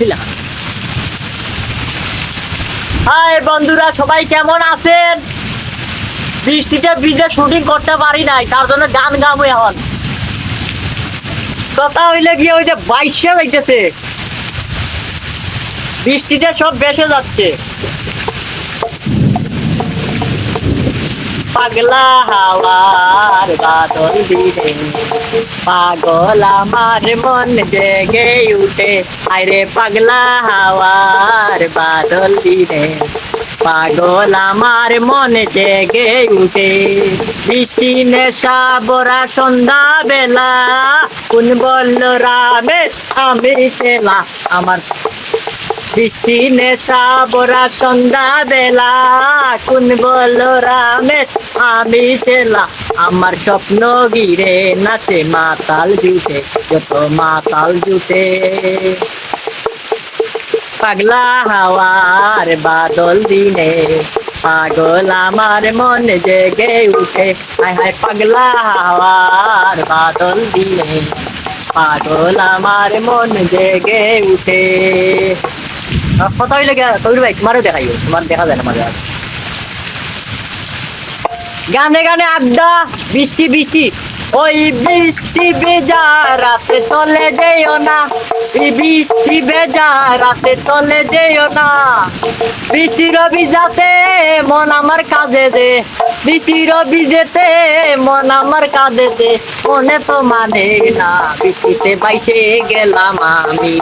দিলাম হাই বন্ধুরা, সবাই কেমন আছেন? বৃষ্টিতে ভিজে শুটিং করতে পারি নাই, তার জন্য গান গাবো এখন। কথা হইলে গিয়ে ওই যে বাইশে হইতেছে। বৃষ্টিতে সব বেসে যাচ্ছে। পাগলা হাওয়ার বাদল দিনে পাগল আমার মন জেগে উঠে। আরে পাগলা হাওয়ার বাদল দিনে পাগল আমার মন জেগে উঠে। বৃষ্টি নেশা বরা সন্ধ্যা বেলা কোন বলল রামে আমি চেলা আমার বৃষ্টি নেশা বরা সন্ধ্যা বেলা, কোন বলল রামে আমি চেলা আমার স্বপ্ন গিরে নাচে মাতাল জুটে, যত মাতাল জুটে। পাগলা হাওয়ার বাদল দিনে, পাগল আমার মন জেগে উঠে, হায় হায় পাগলা হাওয়ার বাদল দিনে, পাগল আমার মন জেগে উঠে। কথা হইলে কবির ভাই, তোমারও দেখাইও তোমার দেখা যায় না মাঝে। গানে গানে আড্ডা, বৃষ্টি বৃষ্টি ওই বৃষ্টি বেজা রাতে চলে যেও না। বৃষ্টি বেজা রাতে চলে যেও না। বৃষ্টির ভিজাতে মন আমার কাজে দে। বৃষ্টির ভিজেতে মন আমার কাজে দে। মনে তো মানে না, বৃষ্টিতে বাইসে গেলাম আমি।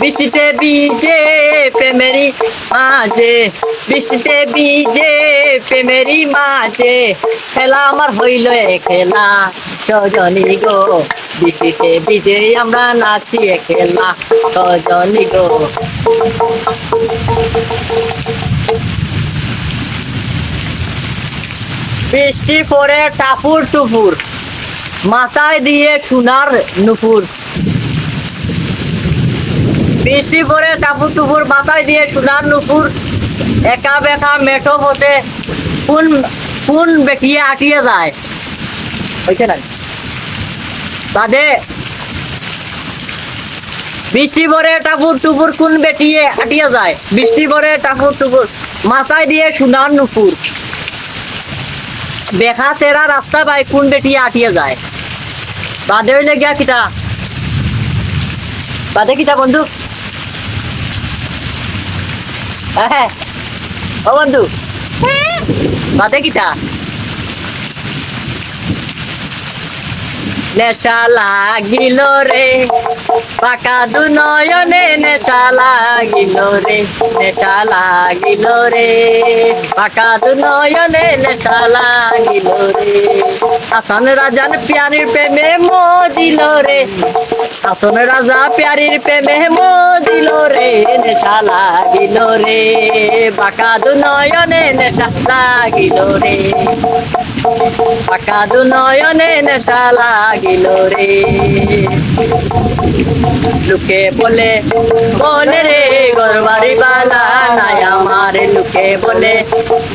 বৃষ্টিতে বিজে প্রেমেরি মাঝে। বৃষ্টিতে বিজে প্রেমেরি মাঝে খেলা আমার হইল খেলা। সজনী গো বৃষ্টিতে বিজে আমরা নাচি খেলা। সজনী গো। বৃষ্টি পরে টাপুর টুপুর, মাথায় দিয়ে সোনার নুপুর। বৃষ্টি পরে টাপুর টুপুর, মাথায় দিয়ে সোনার নুপুর। একা বেকা মেঠো হতে কোন কোন বেটিয়ে আটিয়ে যায়? হয়েছে না বাদে, বৃষ্টি পরে টাপুর টুপুর কোন বেটিয়ে আটিয়ে যায়? বৃষ্টি পরে টাপুর টুপুর মাথায় দিয়ে সোনার নুপুর। দেখা তেরা রাস্তা পাই কোন বেটিয়ে আটিয়ে যায়। বাদে হইলে গিয়া কিতা? বাদে কিতা বন্ধু? হ্যাঁ। ও বন্ধু বাদে কিতা নেশা লাগিল রে পাকা দু নয়নে নেশা লাগিল রে, নেশা লাগিল রে পাকা দু নয়নে নেশা লাগিল রে। হাসান রাজান পিয়ারির প্রেমে মদিল রে, হাসন রাজা প্যারির প্রেমে মদিল রে নেশা লাগিল রে নয়নে নেশা লাগিল রে। নয়নে নেশা লাগিল রে। লুকে বলে বলে রে গরবারি বালা নাই আমার। লুকে বলে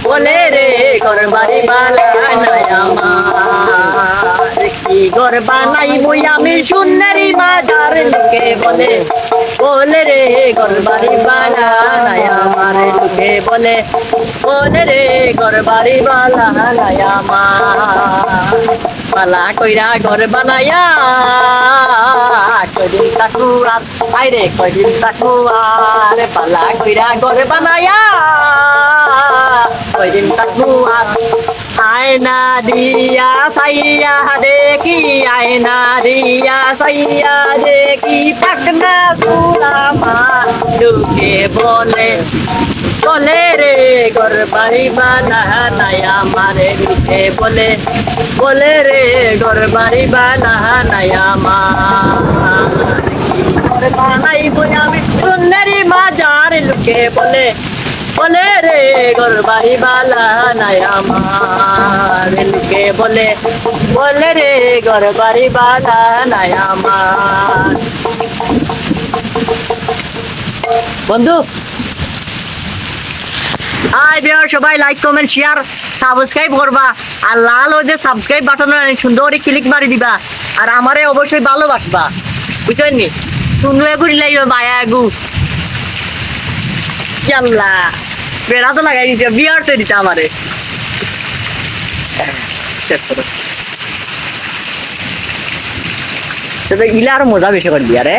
বলে রে গরবারি বালা নাই আমার। কি ঘর বানাই বই আমি, সুন্দরী মাজার লুকে বলে বলে রে বাড়ি বালা আমার লুকে বলে বলে রে বাড়ি বালা আমার। পালা কইরা ঘর বানায়া কদিন থাকু আর, আইরে কদিন থাকু আর, পালা কইরা ঘর বানায়া কদিন থাকু আর, আয়না দিয়া সাইয়া দেখি, আয়না দিয়া সাইয়া দেখি পাকনা সুলামা ঢুকে বলে? বলে রে ঘর বাড়ি বানা নাই আমারে ঢুকে বলে? বলে রে ঘর বাড়ি বানা নাই আমার ঘর বানাই বই আমি সুন্দরী মাজার লুকে বলে। বলে রে ঘর বাড়ি বালা নাই আমার লুকে বলে? বলে রে ঘর বাড়ি বালা নাই আমার। বন্ধু। হাই বিয়ার সবাই লাইক কমেন্ট শেয়ার সাবস্ক্রাইব করবা। আর লাল ওই যে সাবস্ক্রাইব বাটন সুন্দর ক্লিক মারি দিবা। আর আমারে অবশ্যই ভালোবাসবা। বুঝছেন নি? শুনলে গুড়ি লাগবে মায়া গু। জানলা বেড়া তো লাগাই দিচ্ছে বিয়ার সে দিচ্ছে আমারে। শেষ করো তবে ইলা আর মজা বেশি করে দিয়া রে